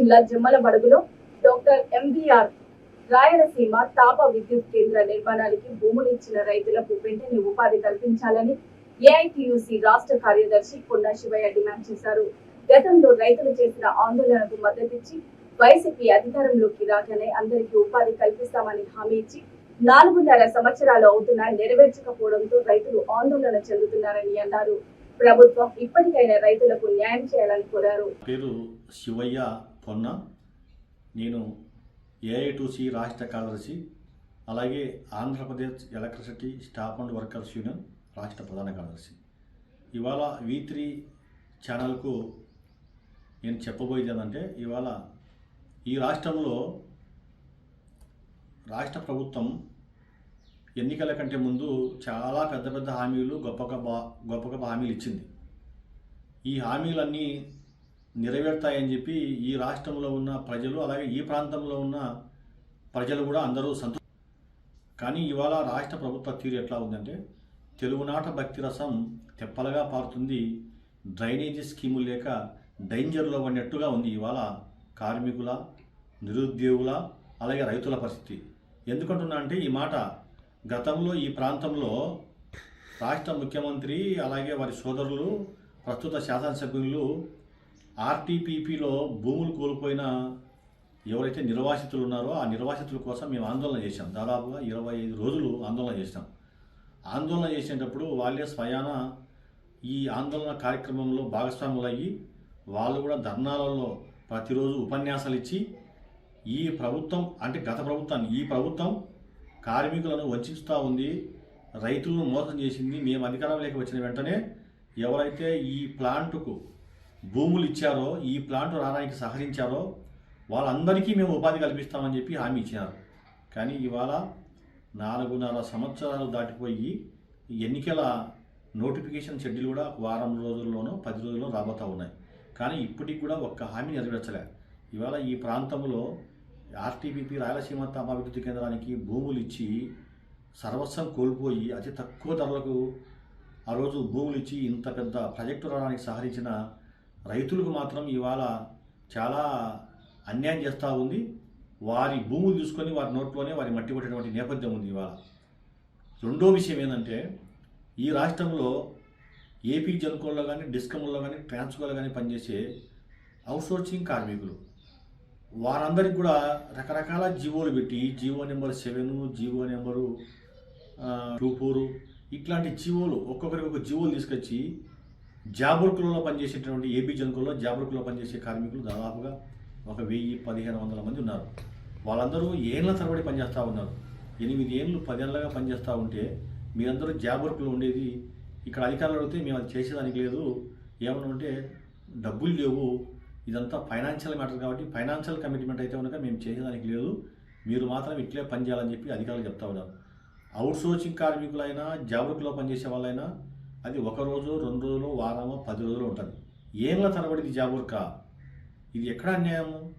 జిల్లా జమ్మలమడుగులో doctor MBR Rayalaseema తాప విద్యుత్ కేంద్ర నిర్మాణానికి భూములు ఇచ్చిన రైతులకు వెంటనే ఉపాధి కల్పించాలని ఏఐటియుసి రాష్ట్ర కార్యదర్శి కొండా శివయ్య డిమాండ్ చేశారు. గతంలో రైతులు చేసిన ఆందోళనకు మద్దతిచ్చి వైసీపీ అధికారంలోకి రాగానే అందరికీ ఉపాధి కల్పిస్తామని హామీ ఇచ్చి నాలుగున్నర సంవత్సరాలు అవుతున్నా నెరవేర్చకపోవడంతో రైతులు ఆందోళన చెందుతున్నారని అన్నారు. ప్రభుత్వం ఇప్పటికైనా రైతులకు న్యాయం చేయాలని కోరారు. పేరు శివయ్య పొన్న నేను ఏఐటూసి రాష్ట్ర కార్యదర్శి అలాగే Andhra Pradesh electricity staff and workers union రాష్ట్ర ప్రధాన కార్యదర్శి. ఇవాళ వి త్రీ ఛానల్కు నేను చెప్పబోయేది ఏంటంటే ఇవాళ ఈ రాష్ట్రంలో రాష్ట్ర ప్రభుత్వం ఎన్నికల కంటే ముందు చాలా పెద్ద పెద్ద హామీలు గొప్ప గొప్ప గొప్ప గొప్ప హామీలు ఇచ్చింది. ఈ హామీలన్నీ నెరవేరుతాయని చెప్పి ఈ రాష్ట్రంలో ఉన్న ప్రజలు అలాగే ఈ ప్రాంతంలో ఉన్న ప్రజలు కూడా అందరూ సంతో కానీ ఇవాళ రాష్ట్ర ప్రభుత్వ తీరు ఎట్లా ఉందంటే తెలుగునాట భక్తి రసం తెప్పలుగా పారుతుంది. డ్రైనేజీ స్కీములు లేక డేంజర్లో పడినట్టుగా ఉంది ఇవాళ కార్మికుల నిరుద్యోగుల అలాగే రైతుల పరిస్థితి. ఎందుకంటున్నా అంటే ఈ మాట గతంలో ఈ ప్రాంతంలో రాష్ట్ర ముఖ్యమంత్రి అలాగే వారి సోదరులు ప్రస్తుత శాసనసభ్యులు ఆర్టీపీపీలో భూములు కోల్పోయిన ఎవరైతే నిర్వాసితులు ఉన్నారో ఆ నిర్వాసితుల కోసం మేము ఆందోళన చేశాం. దాదాపుగా ఇరవై ఐదు రోజులు ఆందోళన చేశాం. ఆందోళన చేసేటప్పుడు వాళ్ళే స్వయాన ఈ ఆందోళన కార్యక్రమంలో భాగస్వాములు అయ్యి వాళ్ళు కూడా ధర్నాలలో ప్రతిరోజు ఉపన్యాసాలు ఇచ్చి ఈ ప్రభుత్వం అంటే గత ప్రభుత్వాన్ని ఈ ప్రభుత్వం కార్మికులను వంచిస్తూ ఉంది రైతులను మోసం చేసింది మేము అధికారంలోకి వచ్చిన వెంటనే ఎవరైతే ఈ ప్లాంటుకు భూములు ఇచ్చారో ఈ ప్లాంట్ రావడానికి సహకరించారో వాళ్ళందరికీ మేము ఉపాధి కల్పిస్తామని చెప్పి హామీ ఇచ్చినారు. కానీ ఇవాళ నాలుగున్నర సంవత్సరాలు దాటిపోయి ఎన్నికల నోటిఫికేషన్ షెడ్యూల్ కూడా వారం రోజుల్లోనో పది రోజుల్లో రాబోతూ ఉన్నాయి. కానీ ఇప్పటికి కూడా ఒక్క హామీ నెరవేర్చలే. ఇవాళ ఈ ప్రాంతంలో ఆర్టీపీపీ రాయలసీమ అభివృద్ధి కేంద్రానికి భూములు ఇచ్చి సర్వస్వం కోల్పోయి అతి తక్కువ ధరలకు ఆ రోజు భూములు ఇచ్చి ఇంత పెద్ద ప్రాజెక్టు రావడానికి సహకరించిన రైతులకు మాత్రం ఇవాళ చాలా అన్యాయం చేస్తూ ఉంది. వారి భూములు తీసుకొని వారి నోట్లోనే వారి మట్టి కొట్టేటువంటి నేపథ్యం ఉంది ఇవాళ. రెండో విషయం ఏంటంటే ఈ రాష్ట్రంలో ఏపీ జన్కోల్లో కానీ డిస్కమ్లో కానీ ట్రాన్స్కోలో కానీ పనిచేసే అవుట్సోర్సింగ్ కార్మికులు. వారందరికి కూడా రకరకాల జీవోలు పెట్టి GO number seven GO number two four ఇట్లాంటి జీవోలు ఒక్కొక్కరికి ఒక జీవోలు తీసుకొచ్చి జాబుర్కులలో పనిచేసేటువంటి ఏపీ జన్కుల్లో జాబుర్కులో పనిచేసే కార్మికులు దాదాపుగా ఒక వెయ్యి పదిహేను వందల మంది ఉన్నారు. వాళ్ళందరూ ఏళ్ళ తరబడి పనిచేస్తూ ఉన్నారు. ఎనిమిది ఏళ్ళు పదేళ్ళగా పనిచేస్తూ ఉంటే మీరందరూ జాబుర్కులు ఉండేది. ఇక్కడ అధికారులు అడిగితే మేము అది చేసేదానికి లేదు. ఏమన్నా ఉంటే డబ్బులు లేవు. ఇదంతా ఫైనాన్షియల్ మ్యాటర్ కాబట్టి ఫైనాన్షియల్ కమిట్మెంట్ అయితే కనుక మేము చేసేదానికి లేదు. మీరు మాత్రం ఇట్లే పని చేయాలని చెప్పి అధికారులు చెప్తా ఉన్నారు. అవుట్ సోర్సింగ్ కార్మికులైనా జాబుర్కులో పనిచేసే వాళ్ళైనా అది ఒక రోజు రెండు రోజులు వారము పది రోజులు ఉంటుంది. ఏళ్ళ తరబడి ఇది జాబుర్కా ఇది ఎక్కడ అన్యాయము?